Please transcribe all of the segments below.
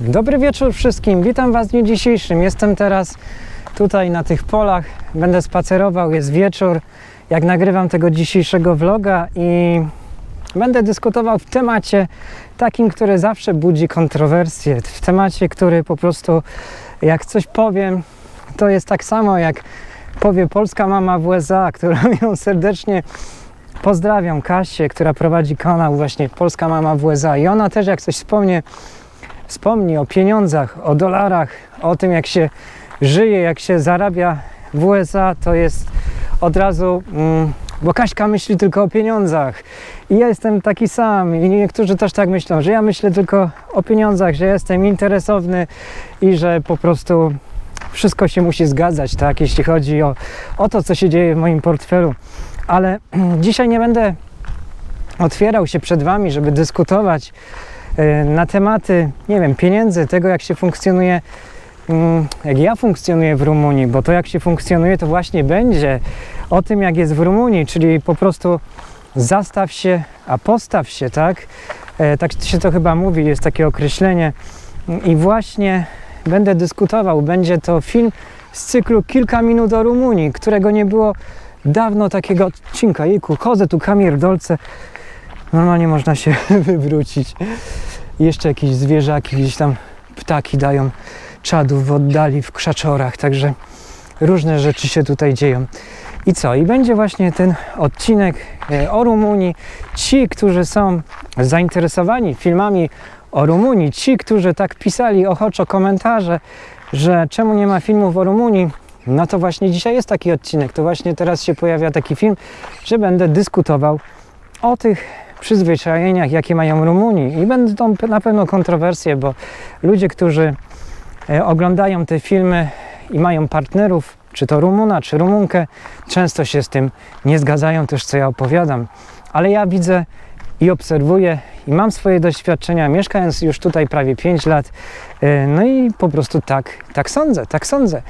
Dobry wieczór wszystkim, witam Was w dniu dzisiejszym. Jestem teraz tutaj na tych polach, będę spacerował, jest wieczór, jak nagrywam tego dzisiejszego vloga i będę dyskutował w temacie takim, który zawsze budzi kontrowersje, w temacie, który po prostu jak coś powiem, to jest tak samo jak powie polska mama w USA, którą ją serdecznie pozdrawiam, Kasię, która prowadzi kanał właśnie Polska Mama w USA i ona też jak coś wspomnie, wspomni o pieniądzach, o dolarach, o tym jak się żyje, jak się zarabia w USA, to jest od razu, mm, bo Kaśka myśli tylko o pieniądzach. I ja jestem taki sam. I niektórzy też tak myślą, że ja myślę tylko o pieniądzach, że jestem interesowny i że po prostu wszystko się musi zgadzać, tak, jeśli chodzi o, o to, co się dzieje w moim portfelu. Ale dzisiaj nie będę otwierał się przed Wami, żeby dyskutować na tematy, nie wiem, pieniędzy, tego jak się funkcjonuje, mm, jak ja funkcjonuję w Rumunii, bo to jak się funkcjonuje, to właśnie będzie o tym, jak jest w Rumunii, czyli po prostu zastaw się, a postaw się, tak? E, Tak się to chyba mówi, jest takie określenie. I właśnie będę dyskutował, będzie to film z cyklu Kilka minut o Rumunii, którego nie było dawno takiego odcinka. Jejku, chodzę tu kamierdolce, normalnie można się wywrócić. Jeszcze jakieś zwierzaki, gdzieś tam ptaki dają czadów w oddali, w krzaczorach, także różne rzeczy się tutaj dzieją. I co? I będzie właśnie ten odcinek e, o Rumunii. Ci, którzy są zainteresowani filmami o Rumunii, ci, którzy tak pisali ochoczo komentarze, że czemu nie ma filmów o Rumunii, no to właśnie dzisiaj jest taki odcinek. To właśnie teraz się pojawia taki film, że będę dyskutował o tych przyzwyczajeniach, jakie mają Rumuni. I będą na pewno kontrowersje, bo ludzie, którzy e, oglądają te filmy i mają partnerów, czy to Rumuna, czy Rumunkę, często się z tym nie zgadzają też, co ja opowiadam. Ale ja widzę i obserwuję i mam swoje doświadczenia, mieszkając już tutaj prawie 5 lat. e, No i po prostu tak, tak sądzę, tak sądzę.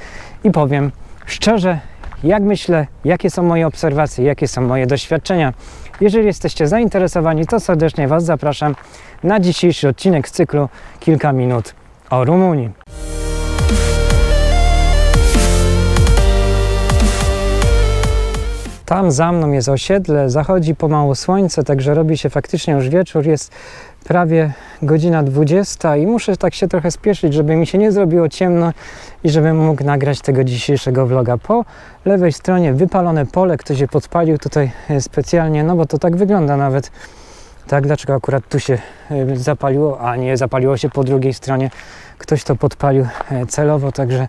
I powiem szczerze, jak myślę, jakie są moje obserwacje, jakie są moje doświadczenia. Jeżeli jesteście zainteresowani, to serdecznie Was zapraszam na dzisiejszy odcinek z cyklu Kilka minut o Rumunii. Tam za mną jest osiedle, zachodzi pomału słońce, także robi się faktycznie już wieczór, jest prawie godzina 20 i muszę tak się trochę spieszyć, żeby mi się nie zrobiło ciemno i żebym mógł nagrać tego dzisiejszego vloga. Po lewej stronie wypalone pole, ktoś je podpalił tutaj e, specjalnie, no bo to tak wygląda nawet. Tak, dlaczego akurat tu się e, zapaliło, a nie zapaliło się po drugiej stronie. Ktoś to podpalił e, celowo, także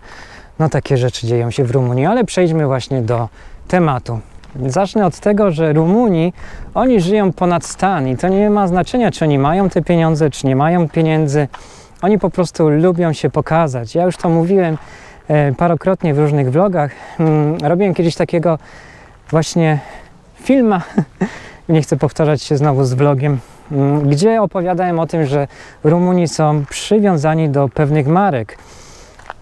no takie rzeczy dzieją się w Rumunii, ale przejdźmy właśnie do tematu. Zacznę od tego, że Rumuni, oni żyją ponad stan i to nie ma znaczenia, czy oni mają te pieniądze, czy nie mają pieniędzy. Oni po prostu lubią się pokazać. Ja już to mówiłem e, parokrotnie w różnych vlogach. Mm, robiłem kiedyś takiego właśnie filma, nie chcę powtarzać się znowu z vlogiem, mm, gdzie opowiadałem o tym, że Rumuni są przywiązani do pewnych marek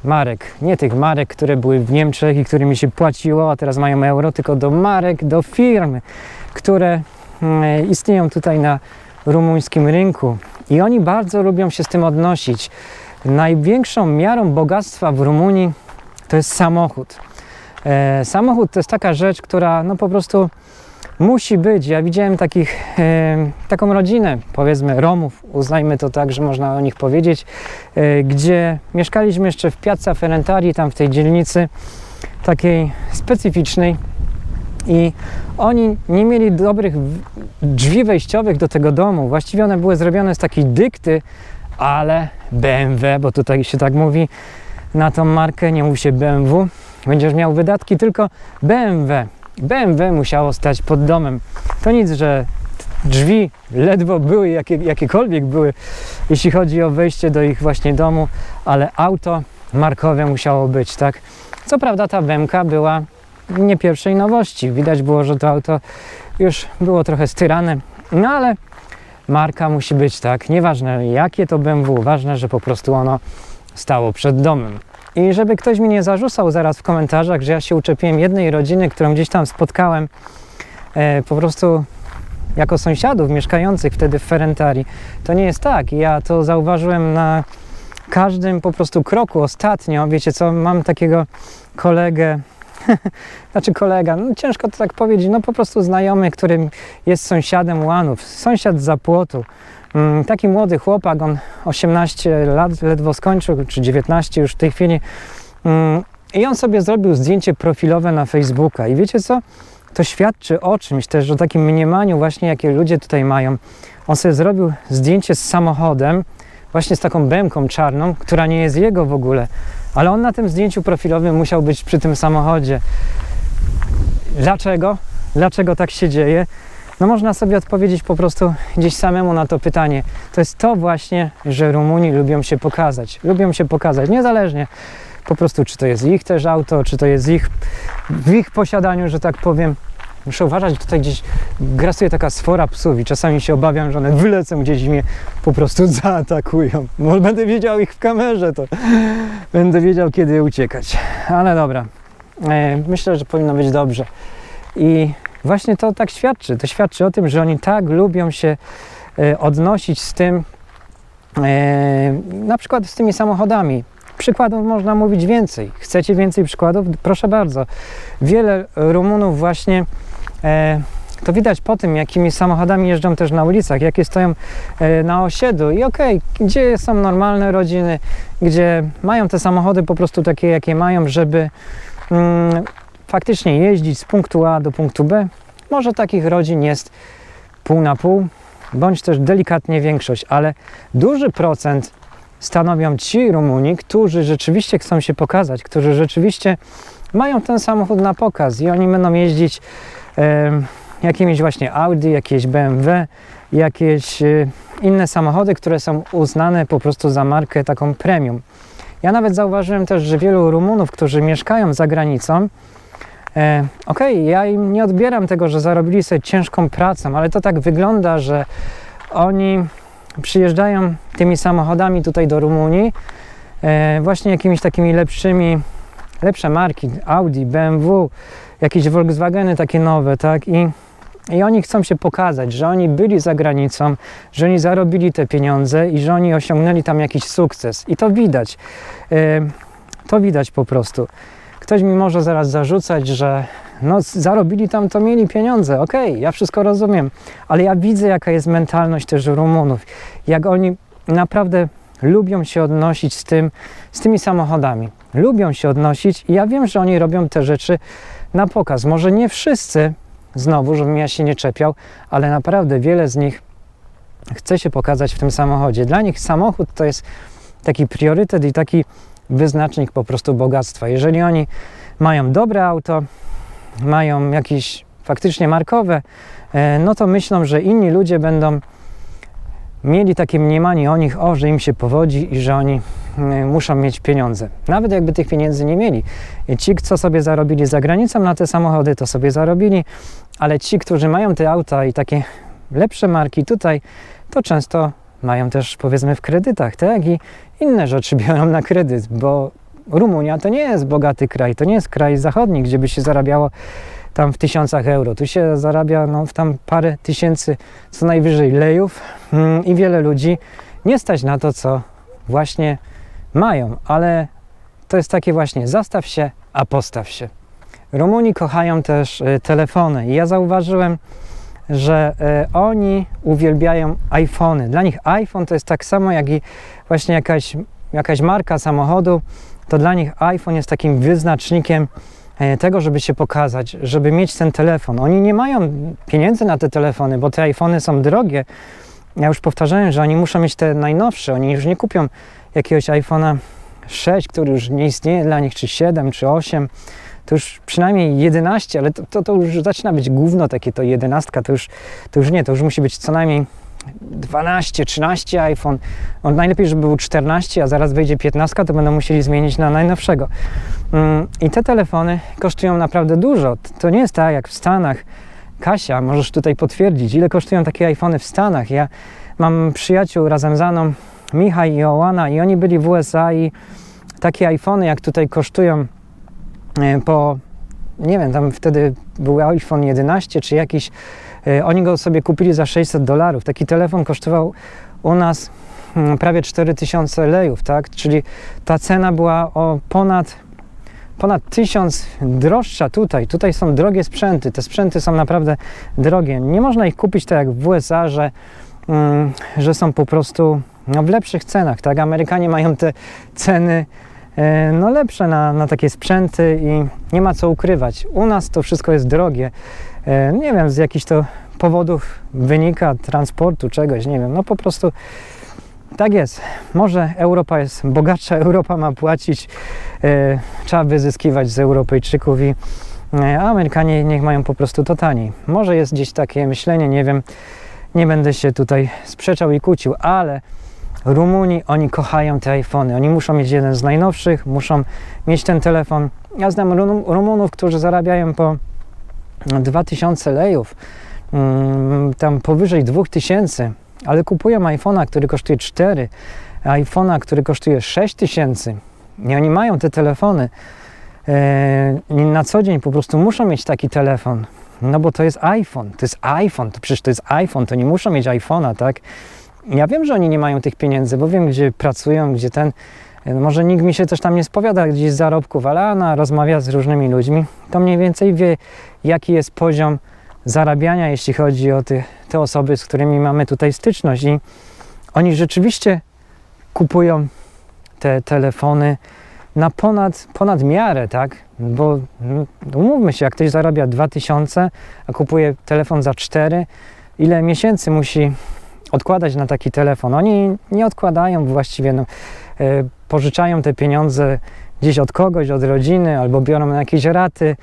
marek, nie tych marek, które były w Niemczech i którymi się płaciło, a teraz mają euro, tylko do marek, do firm, które mm, istnieją tutaj na rumuńskim rynku. I oni bardzo lubią się z tym odnosić. Największą miarą bogactwa w Rumunii to jest samochód. E, samochód to jest taka rzecz, która no po prostu musi być. Ja widziałem takich, taką rodzinę, powiedzmy Romów, uznajmy to tak, że można o nich powiedzieć, e, gdzie mieszkaliśmy jeszcze w Piazza Ferentari, tam w tej dzielnicy takiej specyficznej i oni nie mieli dobrych drzwi wejściowych do tego domu. Właściwie one były zrobione z takiej dykty, ale BMW, bo tutaj się tak mówi na tą markę, nie mówi się BMW, będziesz miał wydatki tylko BMW. BMW musiało stać pod domem. To nic, że drzwi ledwo były, jakie, jakiekolwiek były, jeśli chodzi o wejście do ich właśnie domu, ale auto markowe musiało być, tak? Co prawda ta BMW była nie pierwszej nowości. Widać było, że to auto już było trochę styrane, no ale marka musi być tak. Nieważne jakie to BMW, ważne, że po prostu ono stało przed domem. I żeby ktoś mi nie zarzucał zaraz w komentarzach, że ja się uczepiłem jednej rodziny, którą gdzieś tam spotkałem e, po prostu jako sąsiadów mieszkających wtedy w Ferentari. To nie jest tak. Ja to zauważyłem na każdym po prostu kroku. Ostatnio, wiecie co, mam takiego kolegę, znaczy kolega, no ciężko to tak powiedzieć, no po prostu znajomy, którym jest sąsiadem Łanów, sąsiad z zapłotu. Mm, Taki młody chłopak, on 18 lat ledwo skończył, czy 19 już w tej chwili. Mm, I on sobie zrobił zdjęcie profilowe na Facebooka. I wiecie co? To świadczy o czymś też, o takim mniemaniu właśnie, jakie ludzie tutaj mają. On sobie zrobił zdjęcie z samochodem, właśnie z taką bębką czarną, która nie jest jego w ogóle. Ale on na tym zdjęciu profilowym musiał być przy tym samochodzie. Dlaczego? Dlaczego tak się dzieje? No można sobie odpowiedzieć po prostu gdzieś samemu na to pytanie. To jest to właśnie, że Rumuni lubią się pokazać. Lubią się pokazać, niezależnie po prostu czy to jest ich też auto, czy to jest ich, w ich posiadaniu, że tak powiem. Muszę uważać, tutaj gdzieś grasuje taka sfora psów i czasami się obawiam, że one wylecą gdzieś i mnie po prostu zaatakują. Może będę widział ich w kamerze, to będę wiedział, kiedy uciekać. Ale dobra, e, myślę, że powinno być dobrze. I właśnie to tak świadczy. To świadczy o tym, że oni tak lubią się e, odnosić z tym, e, na przykład z tymi samochodami. Przykładów można mówić więcej. Chcecie więcej przykładów? Proszę bardzo. Wiele Rumunów właśnie e, to widać po tym, jakimi samochodami jeżdżą też na ulicach, jakie stoją na osiedlu. I okej, gdzie są normalne rodziny, gdzie mają te samochody po prostu takie, jakie mają, żeby mm, faktycznie jeździć z punktu A do punktu B. Może takich rodzin jest pół na pół, bądź też delikatnie większość, ale duży procent stanowią ci Rumuni, którzy rzeczywiście chcą się pokazać, którzy rzeczywiście mają ten samochód na pokaz i oni będą jeździć e, jakimiś właśnie Audi, jakieś BMW, jakieś e, inne samochody, które są uznane po prostu za markę taką premium. Ja nawet zauważyłem też, że wielu Rumunów, którzy mieszkają za granicą, E, Okej, ja im nie odbieram tego, że zarobili sobie ciężką pracą, ale to tak wygląda, że oni przyjeżdżają tymi samochodami tutaj do Rumunii, e, właśnie jakimiś takimi lepszymi, lepsze marki, Audi, BMW, jakieś Volkswageny takie nowe, tak? I, I oni chcą się pokazać, że oni byli za granicą, że oni zarobili te pieniądze i że oni osiągnęli tam jakiś sukces. I to widać. E, to widać po prostu. Ktoś mi może zaraz zarzucać, że no, zarobili tam, to mieli pieniądze. Okej, ja wszystko rozumiem, ale ja widzę, jaka jest mentalność też Rumunów. Jak oni naprawdę lubią się odnosić z, tym, z tymi samochodami. Lubią się odnosić i ja wiem, że oni robią te rzeczy na pokaz. Może nie wszyscy, znowu, żebym ja się nie czepiał, ale naprawdę wiele z nich chce się pokazać w tym samochodzie. Dla nich samochód to jest taki priorytet i taki wyznacznik po prostu bogactwa. Jeżeli oni mają dobre auto, mają jakieś faktycznie markowe, e, no to myślą, że inni ludzie będą mieli takie mniemanie o nich, o, że im się powodzi i że oni e, muszą mieć pieniądze. Nawet jakby tych pieniędzy nie mieli. Ci, co sobie zarobili za granicą na te samochody, to sobie zarobili, ale ci, którzy mają te auta i takie lepsze marki tutaj, to często mają też powiedzmy w kredytach, tak? I inne rzeczy biorą na kredyt, bo Rumunia to nie jest bogaty kraj, to nie jest kraj zachodni, gdzie by się zarabiało tam w tysiącach euro. Tu się zarabia no, w tam parę tysięcy co najwyżej lejów mm, i wiele ludzi nie stać na to, co właśnie mają, ale to jest takie właśnie zastaw się, a postaw się. Rumuni kochają też y, telefony i ja zauważyłem, że e, oni uwielbiają iPhony. Dla nich iPhone to jest tak samo jak i właśnie jakaś, jakaś marka samochodu, to dla nich iPhone jest takim wyznacznikiem e, tego, żeby się pokazać, żeby mieć ten telefon. Oni nie mają pieniędzy na te telefony, bo te iPhony są drogie. Ja już powtarzałem, że oni muszą mieć te najnowsze. Oni już nie kupią jakiegoś iPhone'a 6, który już nie istnieje dla nich, czy 7, czy 8 to już przynajmniej 11, ale to, to, to, już zaczyna być gówno takie, to 11, to już, to już nie, to już musi być co najmniej 12, 13 iPhone. On najlepiej, żeby był 14, a zaraz wejdzie 15, to będą musieli zmienić na najnowszego. Mm, I te telefony kosztują naprawdę dużo. To nie jest tak jak w Stanach. Kasia, możesz tutaj potwierdzić, ile kosztują takie iPhony w Stanach. Ja mam przyjaciół razem za mną, Michał i Ołana, i oni byli w USA i takie iPhony, jak tutaj kosztują po, nie wiem, tam wtedy był iPhone 11 czy jakiś, e, oni go sobie kupili za 600 dolarów. Taki telefon kosztował u nas mm, prawie 4000 lejów, tak? Czyli ta cena była o ponad ponad 1000 droższa tutaj. Tutaj są drogie sprzęty. Te sprzęty są naprawdę drogie. Nie można ich kupić tak jak w USA, że, mm, że są po prostu no, w lepszych cenach. Tak? Amerykanie mają te ceny e, no, lepsze na, na takie sprzęty i nie ma co ukrywać. U nas to wszystko jest drogie. E, nie wiem, z jakichś to powodów wynika transportu, czegoś, nie wiem. No po prostu tak jest. Może Europa jest bogatsza, Europa ma płacić, e, trzeba wyzyskiwać z Europejczyków i e, a Amerykanie niech mają po prostu to taniej. Może jest gdzieś takie myślenie, nie wiem, nie będę się tutaj sprzeczał i kłócił, ale Rumuni, oni kochają te iPhony. Oni muszą mieć jeden z najnowszych, muszą mieć ten telefon. Ja znam Rum- Rumunów, którzy zarabiają po 2000 lejów, mm, tam powyżej 2000, ale kupują iPhone'a, który kosztuje 4, iPhone'a, który kosztuje 6000. I oni mają te telefony. E, na co dzień po prostu muszą mieć taki telefon. No bo to jest iPhone, to jest iPhone, to przecież to jest iPhone, to nie muszą mieć iPhone'a, tak? Ja wiem, że oni nie mają tych pieniędzy, bo wiem, gdzie pracują, gdzie ten. e, Może nikt mi się też tam nie spowiada gdzieś z zarobków, ale ona rozmawia z różnymi ludźmi, to mniej więcej wie, jaki jest poziom zarabiania, jeśli chodzi o te, te osoby, z którymi mamy tutaj styczność. I oni rzeczywiście kupują te telefony na ponad, ponad miarę, tak? Bo no, umówmy się, jak ktoś zarabia 2000, a kupuje telefon za 4, ile miesięcy musi odkładać na taki telefon? Oni nie odkładają właściwie, no, e, pożyczają te pieniądze gdzieś od kogoś, od rodziny, albo biorą na jakieś raty.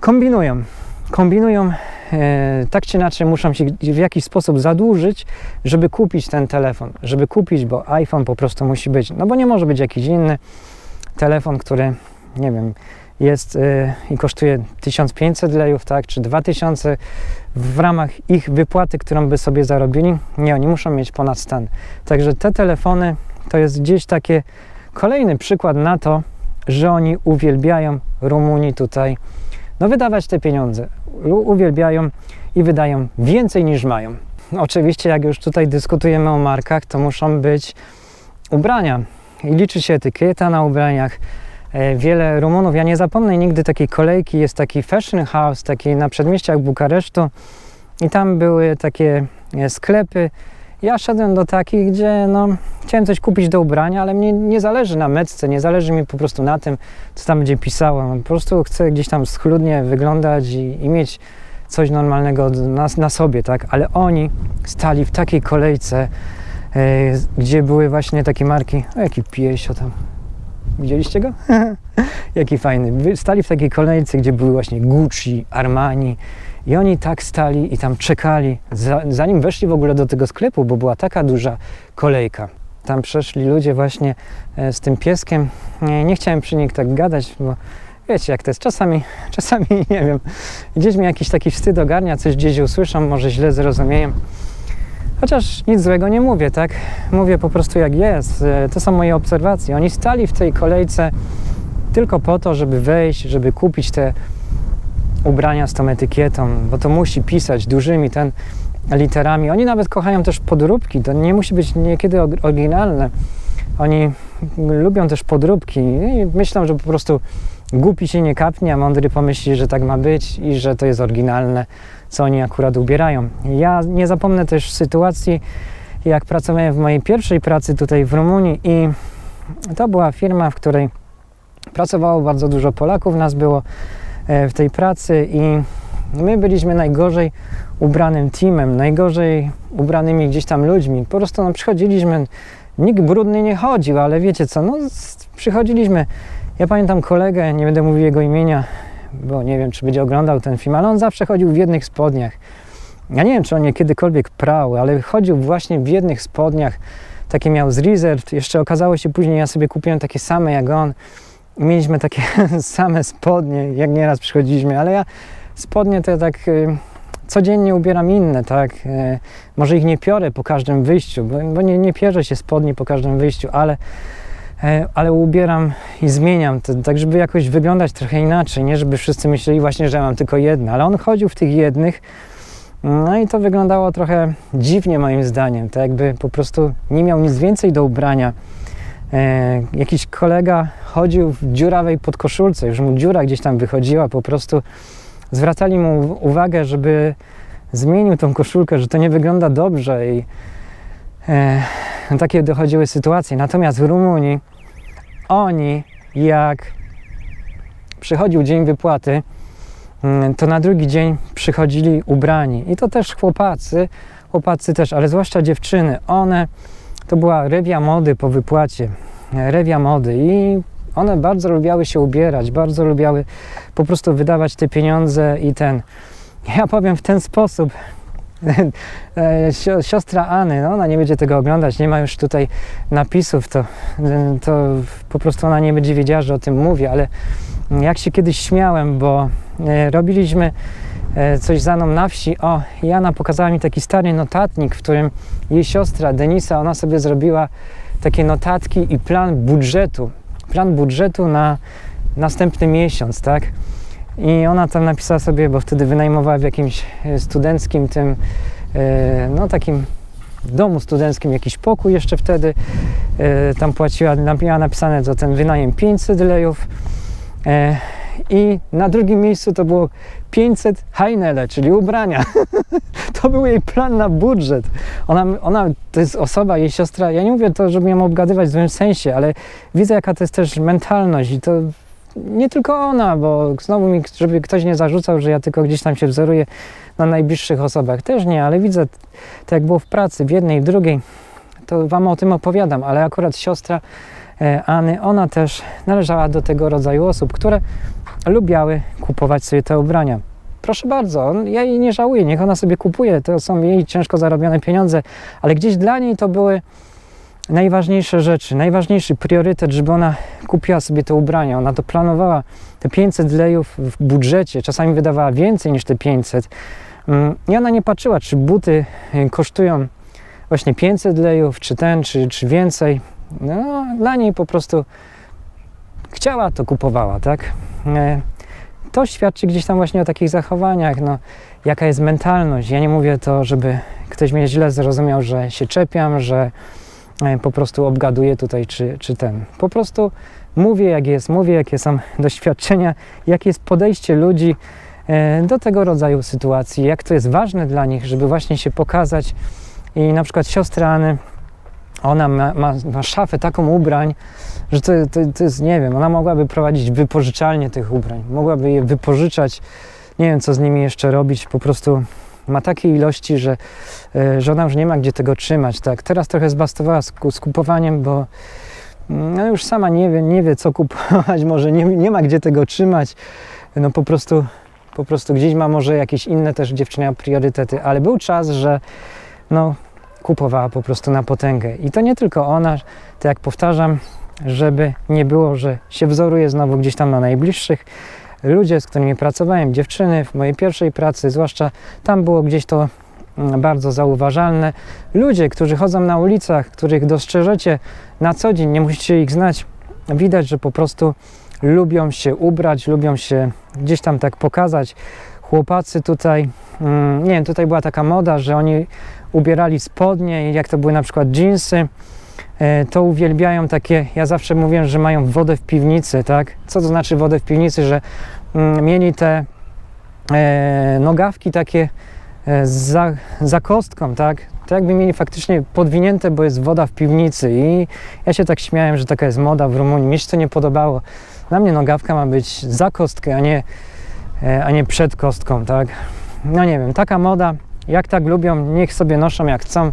Kombinują. Kombinują, e, tak czy inaczej muszą się w jakiś sposób zadłużyć, żeby kupić ten telefon. Żeby kupić, bo iPhone po prostu musi być. No bo nie może być jakiś inny telefon, który, nie wiem, jest y, i kosztuje 1500 lejów, tak, czy 2000 w ramach ich wypłaty, którą by sobie zarobili. Nie, oni muszą mieć ponad stan. Także te telefony to jest gdzieś takie kolejny przykład na to, że oni uwielbiają Rumunii tutaj, no wydawać te pieniądze. Uwielbiają i wydają więcej niż mają. Oczywiście, jak już tutaj dyskutujemy o markach, to muszą być ubrania. I liczy się etykieta na ubraniach. E, Wiele Rumunów, ja nie zapomnę nigdy takiej kolejki, jest taki fashion house, taki na przedmieściach Bukaresztu i tam były takie e, sklepy. Ja szedłem do takich, gdzie no, chciałem coś kupić do ubrania, ale mnie nie zależy na metce, nie zależy mi po prostu na tym, co tam będzie pisało. Po prostu chcę gdzieś tam schludnie wyglądać i, i mieć coś normalnego na, na sobie, tak? Ale oni stali w takiej kolejce, e, gdzie były właśnie takie marki, o jaki piesio tam, widzieliście go? jaki fajny, stali w takiej kolejce, gdzie były właśnie Gucci, Armani i oni tak stali i tam czekali, za, zanim weszli w ogóle do tego sklepu, bo była taka duża kolejka. Tam przeszli ludzie właśnie e, z tym pieskiem, nie, nie chciałem przy nich tak gadać, bo wiecie jak to jest, czasami, czasami nie wiem, gdzieś mnie jakiś taki wstyd ogarnia, coś gdzieś usłyszą, może źle zrozumieją. Chociaż nic złego nie mówię, tak? Mówię po prostu jak jest. E, To są moje obserwacje. Oni stali w tej kolejce tylko po to, żeby wejść, żeby kupić te ubrania z tą etykietą, bo to musi pisać dużymi ten literami. Oni nawet kochają też podróbki. To nie musi być niekiedy oryginalne. Oni lubią też podróbki i myślą, że po prostu głupi się nie kapnie, a mądry pomyśli, że tak ma być i że to jest oryginalne, co oni akurat ubierają. Ja nie zapomnę też sytuacji, jak pracowałem w mojej pierwszej pracy tutaj w Rumunii i to była firma, w której pracowało bardzo dużo Polaków, nas było e, w tej pracy i my byliśmy najgorzej ubranym teamem, najgorzej ubranymi gdzieś tam ludźmi. Po prostu no, przychodziliśmy, nikt brudny nie chodził, ale wiecie co, no przychodziliśmy. Ja pamiętam kolegę, nie będę mówił jego imienia, bo nie wiem, czy będzie oglądał ten film, ale on zawsze chodził w jednych spodniach. Ja nie wiem, czy on je kiedykolwiek prał, ale chodził właśnie w jednych spodniach. Takie miał z Reserve. Jeszcze okazało się później, ja sobie kupiłem takie same jak on. Mieliśmy takie same spodnie, jak nieraz przychodziliśmy, ale ja spodnie ja tak y, codziennie ubieram inne, tak? Y, może ich nie piorę po każdym wyjściu, bo, nie, nie się spodni po każdym wyjściu, ale, ale ubieram i zmieniam, to, tak żeby jakoś wyglądać trochę inaczej, nie żeby wszyscy myśleli właśnie, że ja mam tylko jedne, ale on chodził w tych jednych No i to wyglądało trochę dziwnie moim zdaniem, tak jakby po prostu nie miał nic więcej do ubrania. E, jakiś kolega chodził w dziurawej podkoszulce, już mu dziura gdzieś tam wychodziła, po prostu zwracali mu uwagę, żeby zmienił tą koszulkę, że to nie wygląda dobrze i e, takie dochodziły sytuacje. Natomiast w Rumunii oni jak przychodził dzień wypłaty, mm, to na drugi dzień przychodzili ubrani. I to też chłopacy, chłopacy też, ale zwłaszcza dziewczyny. One, to była rewia mody po wypłacie, rewia mody i one bardzo lubiały się ubierać, bardzo lubiały po prostu wydawać te pieniądze i ten. Ja powiem w ten sposób. E, sio- Siostra Any, no ona nie będzie tego oglądać, nie ma już tutaj napisów, to, to po prostu ona nie będzie wiedziała, że o tym mówię, ale jak się kiedyś śmiałem, bo e, robiliśmy e, coś za mną na wsi. O, Jana pokazała mi taki stary notatnik, w którym jej siostra Denisa, ona sobie zrobiła takie notatki i plan budżetu. Plan budżetu na następny miesiąc, tak? I ona tam napisała sobie, bo wtedy wynajmowała w jakimś e, studenckim tym, e, no takim domu studenckim jakiś pokój jeszcze wtedy. E, Tam płaciła, miała napisane to ten wynajem 500 lejów. I na drugim miejscu to było 500 hajnele, czyli ubrania. to był jej plan na budżet. Ona, ona, to jest osoba, jej siostra, ja nie mówię to, żeby ją obgadywać w złym sensie, ale widzę jaka to jest też mentalność i to nie tylko ona, bo znowu mi, żeby ktoś nie zarzucał, że ja tylko gdzieś tam się wzoruję na najbliższych osobach. Też nie, ale widzę, tak jak było w pracy, w jednej, w drugiej, to wam o tym opowiadam, ale akurat siostra e, Any, ona też należała do tego rodzaju osób, które lubiały kupować sobie te ubrania. Proszę bardzo, ja jej nie żałuję, niech ona sobie kupuje, to są jej ciężko zarobione pieniądze, ale gdzieś dla niej to były najważniejsze rzeczy, najważniejszy priorytet, żeby ona kupiła sobie te ubrania. Ona to planowała, te 500 lejów w budżecie, czasami wydawała więcej niż te 500. Mm, I ona nie patrzyła, czy buty y, kosztują właśnie 500 lejów, czy ten, czy, czy więcej. No, dla niej po prostu chciała, to kupowała, tak? E, To świadczy gdzieś tam właśnie o takich zachowaniach, no, jaka jest mentalność. Ja nie mówię to, żeby ktoś mnie źle zrozumiał, że się czepiam, że po prostu obgaduję tutaj, czy, czy ten. Po prostu mówię, jak jest, mówię, jakie są doświadczenia, jakie jest podejście ludzi e, do tego rodzaju sytuacji, jak to jest ważne dla nich, żeby właśnie się pokazać. I na przykład siostra Any, ona ma, ma, ma szafę taką ubrań, że to, to, to jest, nie wiem, ona mogłaby prowadzić wypożyczalnię tych ubrań, mogłaby je wypożyczać, nie wiem, co z nimi jeszcze robić, po prostu ma takie ilości, że, e, że ona już nie ma gdzie tego trzymać, tak. Teraz trochę zbastowała z, ku- z kupowaniem, bo mm, no już sama nie wie, nie wie co kupować, może nie, nie ma gdzie tego trzymać, no po prostu, po prostu gdzieś ma może jakieś inne też dziewczyny priorytety, ale był czas, że no kupowała po prostu na potęgę. I to nie tylko ona, tak jak powtarzam, żeby nie było, że się wzoruje znowu gdzieś tam na najbliższych. Ludzie, z którymi pracowałem, dziewczyny w mojej pierwszej pracy, zwłaszcza tam było gdzieś to mm, bardzo zauważalne. Ludzie, którzy chodzą na ulicach, których dostrzeżecie na co dzień, nie musicie ich znać, widać, że po prostu lubią się ubrać, lubią się gdzieś tam tak pokazać. Chłopacy tutaj, mm, nie wiem, tutaj była taka moda, że oni ubierali spodnie jak to były na przykład dżinsy, to uwielbiają takie, ja zawsze mówię, że mają wodę w piwnicy, tak? Co to znaczy wodę w piwnicy, że mm, mieli te e, nogawki takie e, za, za kostką, tak? To jakby mieli faktycznie podwinięte, bo jest woda w piwnicy i ja się tak śmiałem, że taka jest moda w Rumunii. Mi się to nie podobało. Dla mnie nogawka ma być za kostkę, a nie, e, a nie przed kostką, tak? No nie wiem, taka moda, jak tak lubią, niech sobie noszą jak chcą.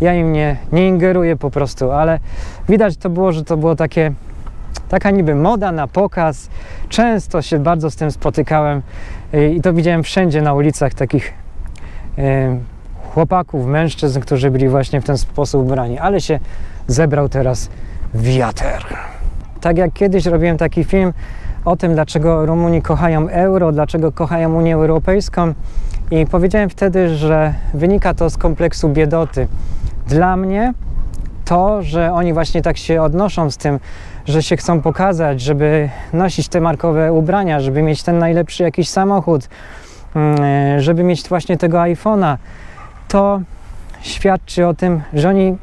Ja im nie, nie ingeruję po prostu, ale widać to było, że to było takie, taka niby moda na pokaz. Często się bardzo z tym spotykałem i to widziałem wszędzie na ulicach takich y, chłopaków, mężczyzn, którzy byli właśnie w ten sposób ubrani, ale się zebrał teraz wiater. Tak jak kiedyś robiłem taki film o tym, dlaczego Rumuni kochają euro, dlaczego kochają Unię Europejską i powiedziałem wtedy, że wynika to z kompleksu biedoty. Dla mnie to, że oni właśnie tak się odnoszą z tym, że się chcą pokazać, żeby nosić te markowe ubrania, żeby mieć ten najlepszy jakiś samochód, mm, żeby mieć właśnie tego iPhone'a, to świadczy o tym, że oni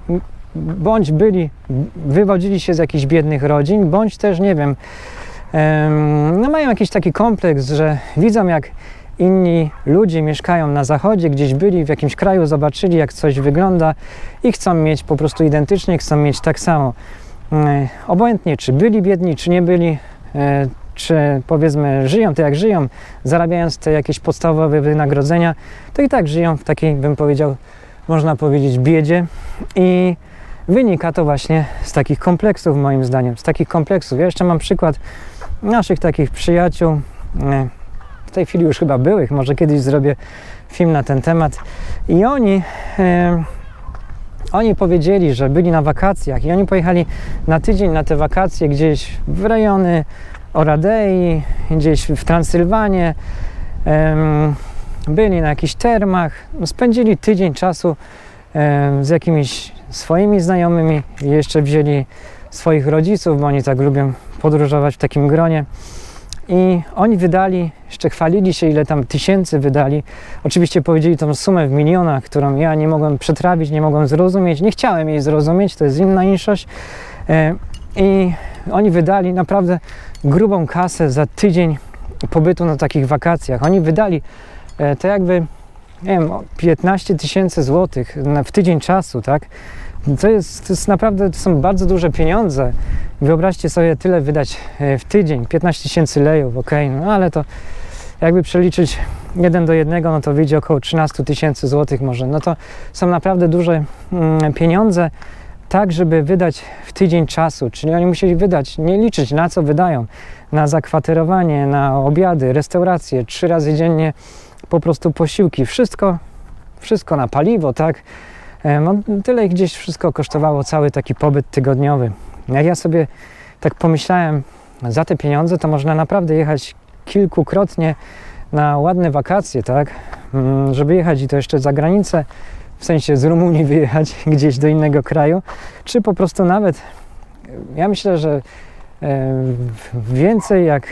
bądź byli, wywodzili się z jakichś biednych rodzin, bądź też, nie wiem, em, no mają jakiś taki kompleks, że widzą jak inni ludzie mieszkają na zachodzie, gdzieś byli w jakimś kraju, zobaczyli jak coś wygląda i chcą mieć po prostu identycznie, chcą mieć tak samo. E, Obojętnie, czy byli biedni, czy nie byli, e, czy powiedzmy żyją tak jak żyją, zarabiając te jakieś podstawowe wynagrodzenia, to i tak żyją w takiej, bym powiedział, można powiedzieć, biedzie i wynika to właśnie z takich kompleksów, moim zdaniem, z takich kompleksów. Ja jeszcze mam przykład naszych takich przyjaciół, e, tej chwili już chyba byłych, może kiedyś zrobię film na ten temat i oni e, oni powiedzieli, że byli na wakacjach i oni pojechali na tydzień na te wakacje gdzieś w rejony Oradei, gdzieś w Transylwanie. Em, byli na jakichś termach, no, spędzili tydzień czasu em, z jakimiś swoimi znajomymi i jeszcze wzięli swoich rodziców, bo oni tak lubią podróżować w takim gronie. I oni wydali, jeszcze chwalili się, ile tam tysięcy wydali. Oczywiście powiedzieli tą sumę w milionach, którą ja nie mogłem przetrawić, nie mogłem zrozumieć. Nie chciałem jej zrozumieć, to jest inna inszość. E, I oni wydali naprawdę grubą kasę za tydzień pobytu na takich wakacjach. Oni wydali e, to jakby, nie wiem, o 15 tysięcy złotych w tydzień czasu, tak? To jest, to jest naprawdę, to są bardzo duże pieniądze. Wyobraźcie sobie tyle wydać e, w tydzień, 15 tysięcy lejów, ok, no ale to jakby przeliczyć jeden do jednego, no to wyjdzie około 13 tysięcy złotych może. No to są naprawdę duże mm, pieniądze, tak żeby wydać w tydzień czasu, czyli oni musieli wydać, nie liczyć na co wydają, na zakwaterowanie, na obiady, restauracje, trzy razy dziennie po prostu posiłki, wszystko, wszystko na paliwo, tak? E, No, tyle gdzieś wszystko kosztowało cały taki pobyt tygodniowy. Jak ja sobie tak pomyślałem, za te pieniądze to można naprawdę jechać kilkukrotnie na ładne wakacje, tak? Mm, Żeby jechać i to jeszcze za granicę, w sensie z Rumunii wyjechać gdzieś do innego kraju, czy po prostu nawet, ja myślę, że e, więcej jak,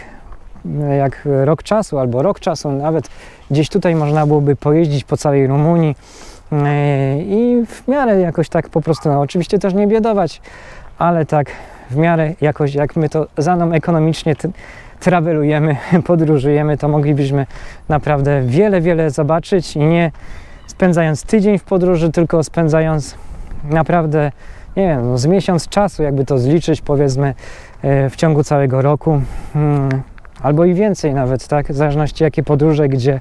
jak rok czasu albo rok czasu, nawet gdzieś tutaj można byłoby pojeździć po całej Rumunii, E, i w miarę jakoś tak po prostu, no, oczywiście też nie biedować, ale tak w miarę jakoś, jak my to za mną ekonomicznie travelujemy, podróżujemy, to moglibyśmy naprawdę wiele, wiele zobaczyć i nie spędzając tydzień w podróży, tylko spędzając naprawdę, nie wiem, no, z miesiąc czasu, jakby to zliczyć, powiedzmy, e, w ciągu całego roku, mm, albo i więcej nawet, tak, w zależności jakie podróże, gdzie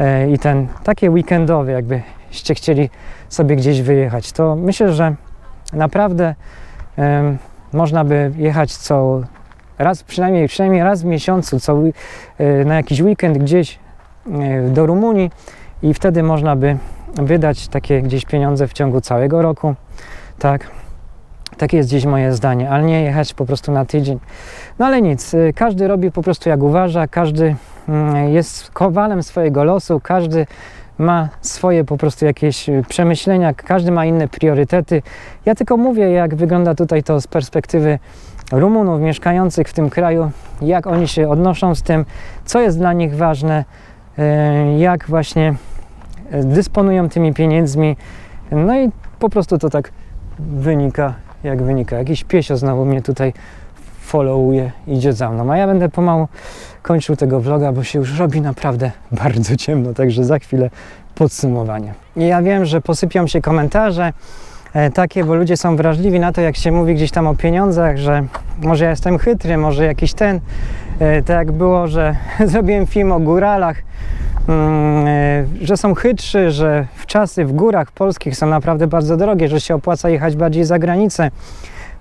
e, i ten, takie weekendowe, jakby byście chcieli sobie gdzieś wyjechać, to myślę, że naprawdę można by jechać co raz, przynajmniej, przynajmniej raz w miesiącu, co, e, na jakiś weekend gdzieś e, do Rumunii i wtedy można by wydać takie gdzieś pieniądze w ciągu całego roku, tak. Takie jest gdzieś moje zdanie, ale nie jechać po prostu na tydzień. No ale nic, y, każdy robi po prostu jak uważa, każdy mm, jest kowalem swojego losu, każdy ma swoje po prostu jakieś y, przemyślenia, każdy ma inne priorytety. Ja tylko mówię, jak wygląda tutaj to z perspektywy Rumunów mieszkających w tym kraju, jak oni się odnoszą z tym, co jest dla nich ważne, y, jak właśnie y, dysponują tymi pieniędzmi. No i po prostu to tak wynika, jak wynika. Jakiś piesio znowu mnie tutaj followuje, idzie za mną, a ja będę pomału kończył tego vloga, bo się już robi naprawdę bardzo ciemno, także za chwilę podsumowanie. I ja wiem, że posypią się komentarze e, takie, bo ludzie są wrażliwi na to, jak się mówi gdzieś tam o pieniądzach, że może ja jestem chytry, może jakiś ten, e, tak jak było, że zrobiłem film o góralach, mm, e, że są chytrzy, że w czasy w górach polskich są naprawdę bardzo drogie, że się opłaca jechać bardziej za granicę.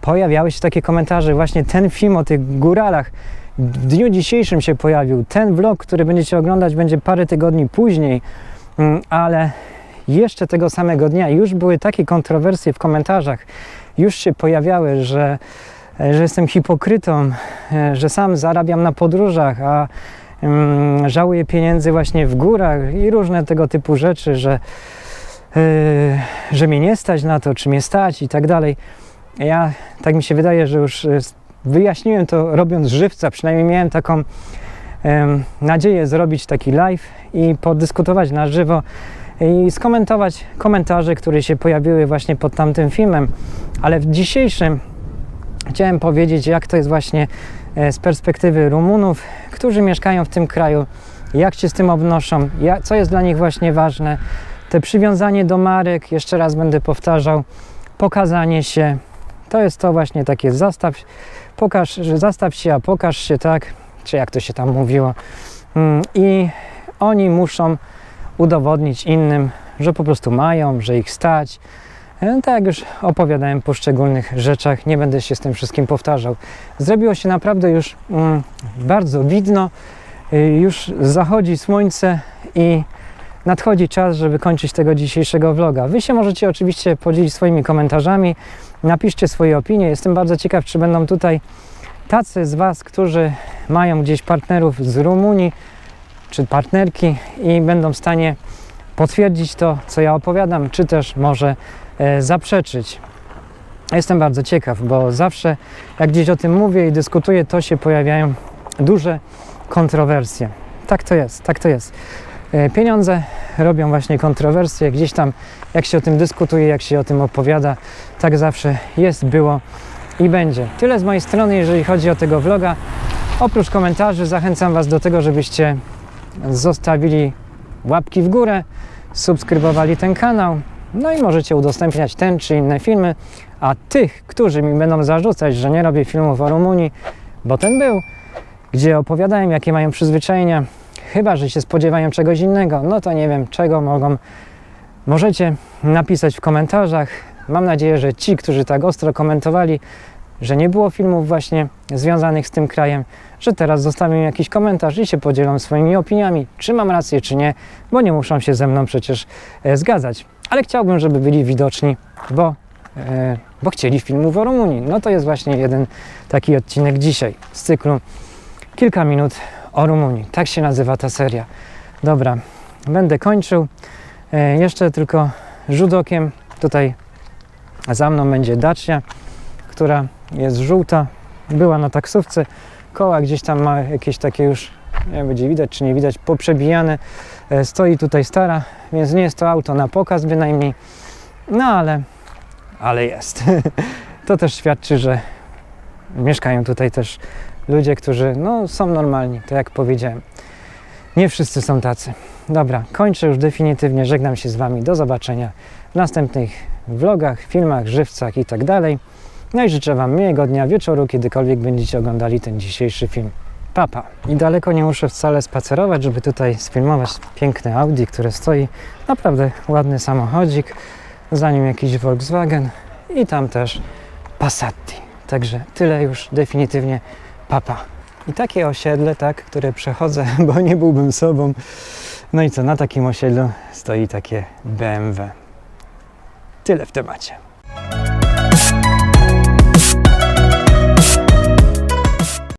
Pojawiały się takie komentarze, właśnie ten film o tych góralach w dniu dzisiejszym się pojawił. Ten vlog, który będziecie oglądać, będzie parę tygodni później, Mm, ale jeszcze tego samego dnia już były takie kontrowersje w komentarzach, już się pojawiały, że, e, że jestem hipokrytą, e, że sam zarabiam na podróżach, a mm, żałuję pieniędzy właśnie w górach i różne tego typu rzeczy, że, e, że mnie nie stać na to, czy mnie stać i tak dalej. Ja, tak mi się wydaje, że już wyjaśniłem to robiąc żywca, przynajmniej miałem taką nadzieję zrobić taki live i podyskutować na żywo i skomentować komentarze, które się pojawiły właśnie pod tamtym filmem. Ale w dzisiejszym chciałem powiedzieć, jak to jest właśnie e, z perspektywy Rumunów, którzy mieszkają w tym kraju, jak się z tym obnoszą, co jest dla nich właśnie ważne. Te przywiązanie do marek, jeszcze raz będę powtarzał, pokazanie się, to jest to właśnie takie zastaw, pokaż, że zastaw się, a pokaż się, tak, czy jak to się tam mówiło. Mm, I oni muszą udowodnić innym, że po prostu mają, że ich stać. E, Tak jak już opowiadałem po poszczególnych rzeczach, nie będę się z tym wszystkim powtarzał. Zrobiło się naprawdę już mm, bardzo widno, y, już zachodzi słońce i nadchodzi czas, żeby kończyć tego dzisiejszego vloga. Wy się możecie oczywiście podzielić swoimi komentarzami, napiszcie swoje opinie. Jestem bardzo ciekaw, czy będą tutaj tacy z Was, którzy mają gdzieś partnerów z Rumunii, czy partnerki i będą w stanie potwierdzić to, co ja opowiadam, czy też może e, zaprzeczyć. Jestem bardzo ciekaw, bo zawsze jak gdzieś o tym mówię i dyskutuję, to się pojawiają duże kontrowersje. Tak to jest, tak to jest. E, Pieniądze robią właśnie kontrowersje, gdzieś tam jak się o tym dyskutuje, jak się o tym opowiada, tak zawsze jest, było i będzie. Tyle z mojej strony, jeżeli chodzi o tego vloga. Oprócz komentarzy zachęcam Was do tego, żebyście zostawili łapki w górę, subskrybowali ten kanał, no i możecie udostępniać ten czy inne filmy, a tych, którzy mi będą zarzucać, że nie robię filmów o Rumunii, bo ten był, gdzie opowiadałem, jakie mają przyzwyczajenia, chyba, że się spodziewają czegoś innego, no to nie wiem, czego mogą. Możecie napisać w komentarzach. Mam nadzieję, że ci, którzy tak ostro komentowali, że nie było filmów właśnie związanych z tym krajem, że teraz zostawią jakiś komentarz i się podzielą swoimi opiniami, czy mam rację, czy nie, bo nie muszą się ze mną przecież e, zgadzać. Ale chciałbym, żeby byli widoczni, bo, e, bo chcieli filmów o Rumunii. No to jest właśnie jeden taki odcinek dzisiaj z cyklu Kilka minut o Rumunii. Tak się nazywa ta seria. Dobra, będę kończył. E, jeszcze tylko rzut okiem. Tutaj za mną będzie Dacia, która jest żółta. Była na taksówce. Koła gdzieś tam ma jakieś takie już, nie będzie widać czy nie widać, poprzebijane. E, Stoi tutaj stara, więc nie jest to auto na pokaz bynajmniej. No ale, ale jest. To też świadczy, że mieszkają tutaj też ludzie, którzy no, są normalni, to jak powiedziałem. Nie wszyscy są tacy. Dobra, kończę już definitywnie, żegnam się z Wami. Do zobaczenia w następnych vlogach, filmach, żywcach i tak dalej. No i życzę Wam miłego dnia, wieczoru, kiedykolwiek będziecie oglądali ten dzisiejszy film. Papa. I daleko nie muszę wcale spacerować, żeby tutaj sfilmować piękne Audi, które stoi. Naprawdę ładny samochodzik. Za nim jakiś Volkswagen i tam też Passati. Także tyle już definitywnie papa. I takie osiedle, tak, które przechodzę, bo nie byłbym sobą. No i co, na takim osiedlu stoi takie BMW. Tyle w temacie.